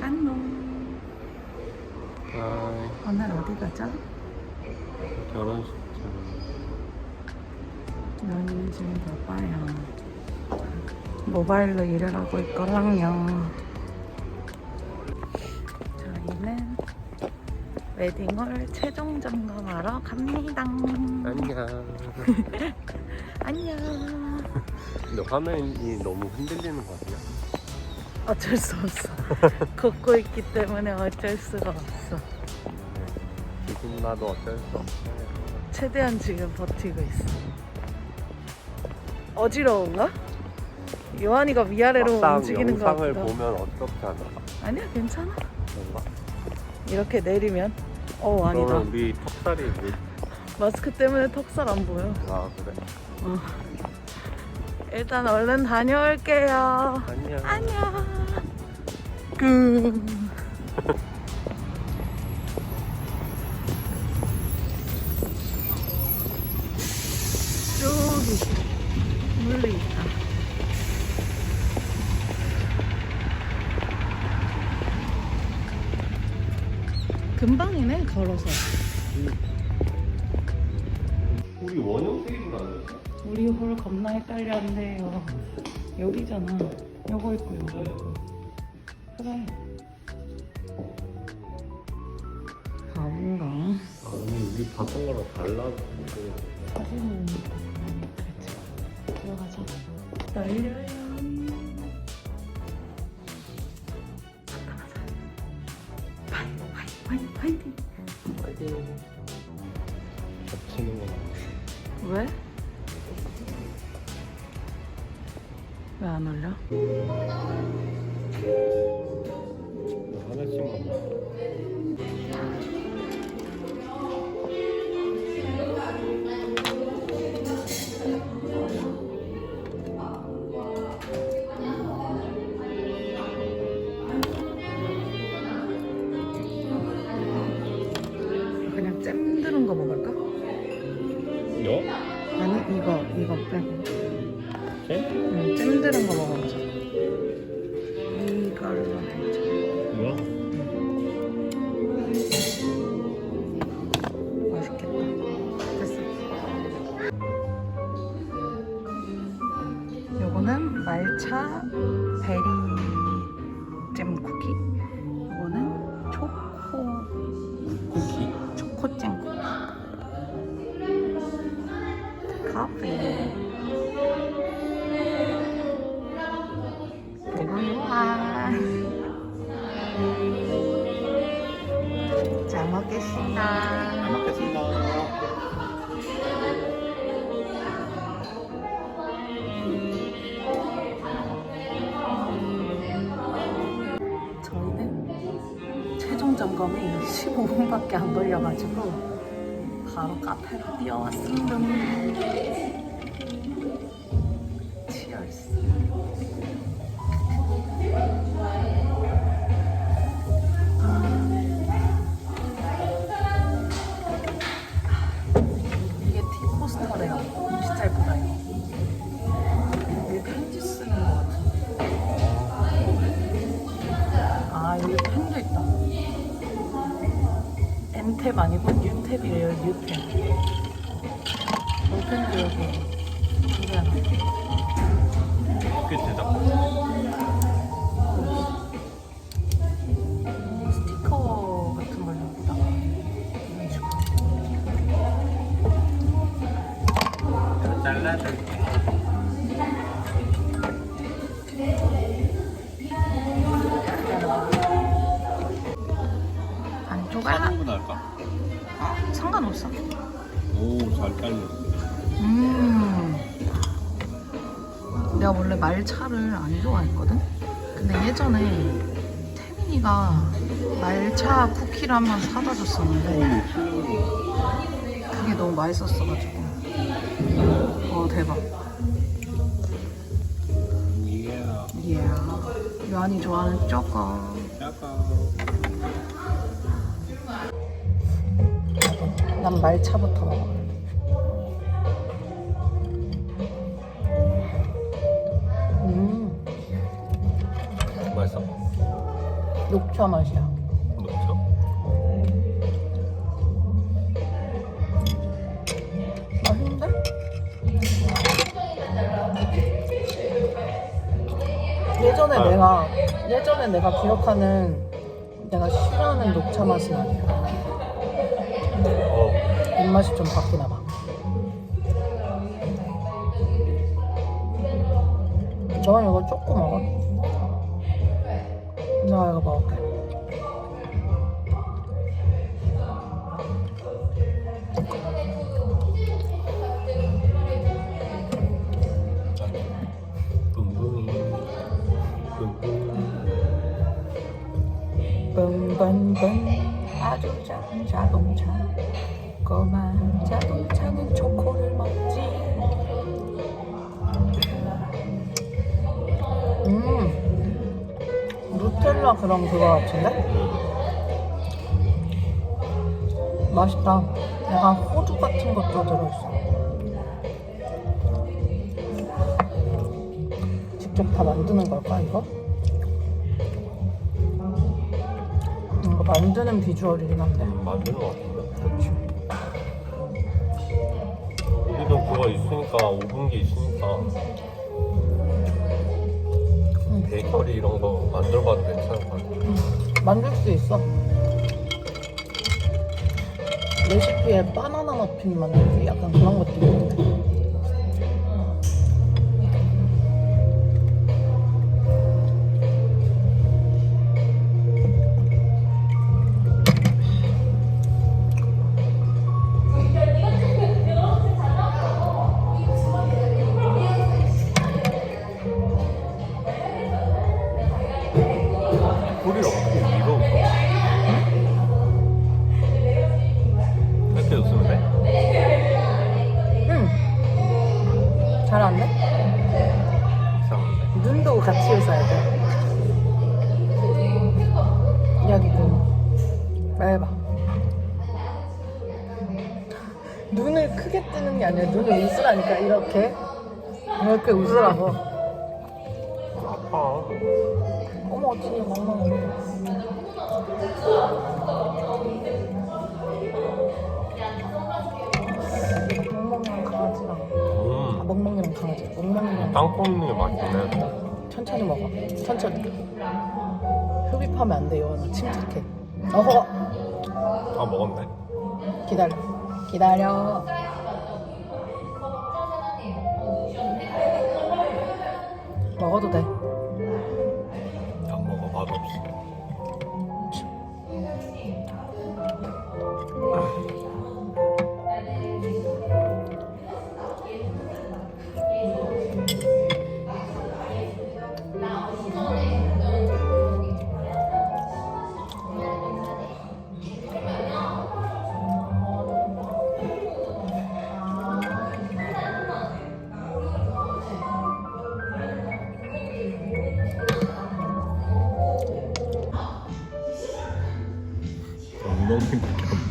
안녕. 아, 오늘 어디 가죠? 결혼식장. 여기 지금 봐봐요. 모바일로 일을 하고 있거든요. 저희는 웨딩홀 최종 점검하러 갑니다. 안녕. 안녕. 근데 화면이 너무 흔들리는 거 아니야? 어쩔 수 없어. 걷고 있기 때문에 어쩔 수가 없어. 네. 지금 나도 어쩔 수 없어요. 최대한 지금 버티고 있어. 어지러운가? 요한이가 위아래로 막상 움직이는 것 영상을 같다. 보면 하나? 아니야, 괜찮아. 뭔가? 이렇게 내리면 어 아니다. 그러면 우리 턱살이 뭐... 마스크 때문에 턱살 안 보여. 아 그래? 어. 일단 얼른 다녀올게요. 안녕. 안녕. 그. 저기 물리 있다. 금방이네 걸어서. 우리 원형 테이블 아니었어? 우리 홀 겁나 헷갈렸는데요. 여기잖아. 요거 있고 요거 있고. 그래. 바본가? 아니 우리 봤던 거랑 달라서 사진은 그렇지. 들어가자. 떨려요. 가자 가자. 파이 파이 파이 파이팅. 파이팅 겹치는 건 아니야 왜? 왜 안 올려? 하나씩만 먹어 그냥 잼 들은 거 먹을까? 여? 아니 이거 이거 빼고. 쟤? 응, 잼 들은 거 먹어보자. 15분밖에 안 걸려가지고 바로 카페로 뛰어왔습니다. 뉴탭이에요 뉴탭. 여기다가 이런 식으로. 잘라줄 원래 말차를 안 좋아했거든? 근데 예전에 태민이가 말차 쿠키를 한 번 사다 줬었는데 그게 너무 맛있었어가지고. 어 대박. 예 요한이 좋아하는 짜까 난 말차부터 먹어 녹차 맛이야. 녹차? 맛있는데? 예전에 아. 내가 예전에 내가 기억하는 내가 싫어하는 녹차 맛은 아니야. 어. 입맛이 좀 바뀌나 봐. 너는 이거 조금 먹어. 뿡뿡이. 뿡뿡. bunbunbun 아주 작은 자동차 꼬만 음 누텔라 그런 그거 같은데? 맛있다 약간 호두 같은 것도 들어있어 직접 다 만드는 걸까 이거? 이거 만드는 비주얼이긴 한데 만드는 것 같은데. 우리도 그거 있으니까 오븐기 있으니까 베이커리 이런 거 만들어봐도 괜찮을 것 같아. 만들 수 있어 레시피에 바나나 머핀 만들기 약간 그런 것도 있는 눈을 크게 뜨는 게 아니라 눈을 웃으라니까 이렇게. 이렇게 웃으라고. 아파. 어머 진짜 멍멍이 멍멍이랑 강아지랑. 아 음 멍멍이랑 강아지. 멍멍이랑 땅콩 있는 게 맛있네. 천천히 먹어. 천천히. 흡입하면 안돼 요한아. 침착해. 어허. 다 먹었네. 기다려 기다려. 먹어도 돼. 안 먹어 맛없어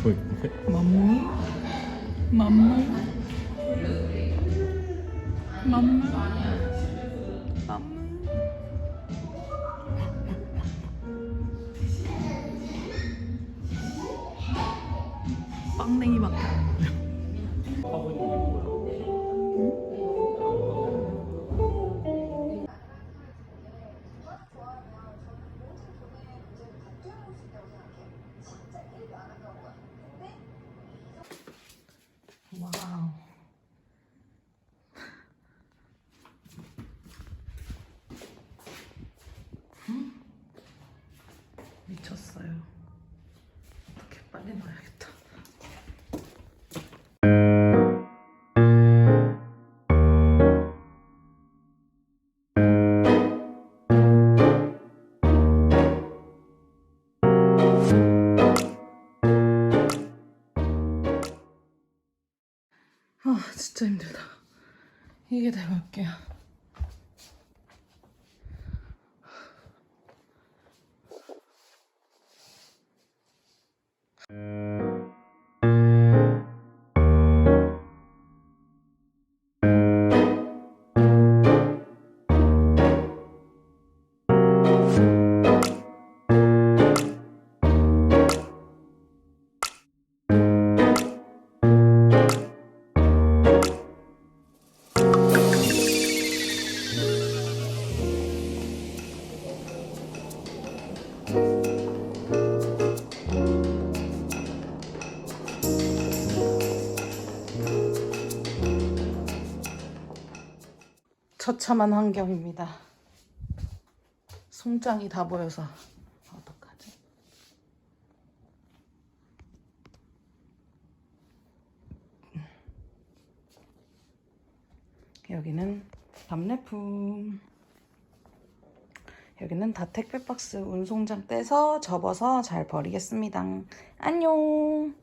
보이는데? 맘무 맘무 맘무 맘무 빵댕이밖 진짜 힘들다. 이게 내 몇개야. 아 처참한 환경입니다. 송장이 다 보여서 어떡하지? 여기는 답례품. 여기는 다 택배 박스 운송장 떼서 접어서 잘 버리겠습니다. 안녕.